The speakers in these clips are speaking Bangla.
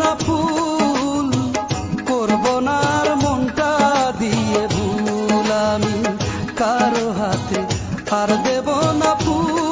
না ফুল, করব না আর মনটা দিয়ে ভুল আমি। কারও হাতে আর দেব না ফুল।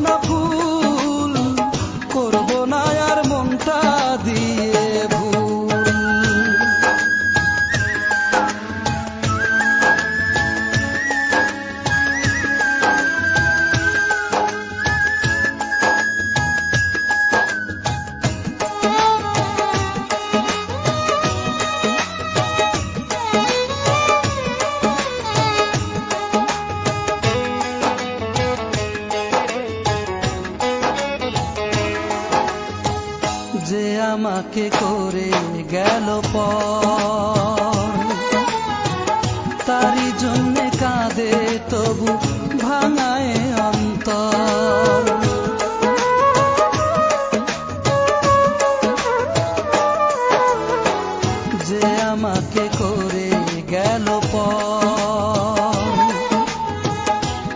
না ফুল যে আমাকে করে গেল পর। তারই জন্য কাঁদে তবু ভাঙায় অন্তর। যে আমাকে করে গেল পর।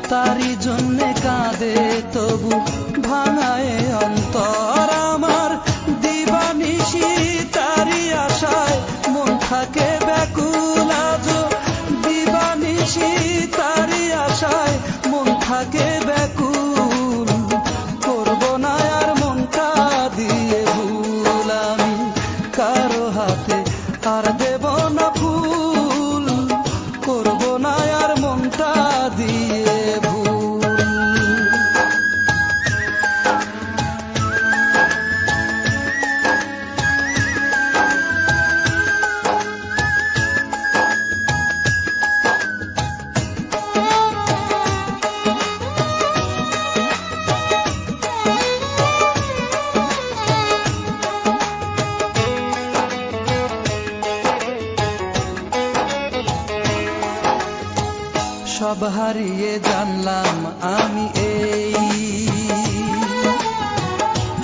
তারই জন্য কাঁদে তবু ভাঙায় অন্তর। আমার দিবানিশি তারই আশায় মন থাকে সব হারিয়ে জানলাম আমি এই।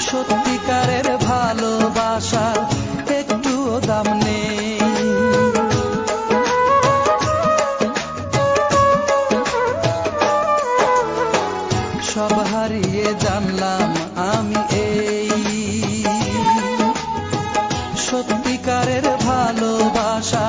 সত্যিকারের ভালোবাসা একটু দাম নেই। সব হারিয়ে জানলাম আমি এই। সত্যিকারের ভালোবাসা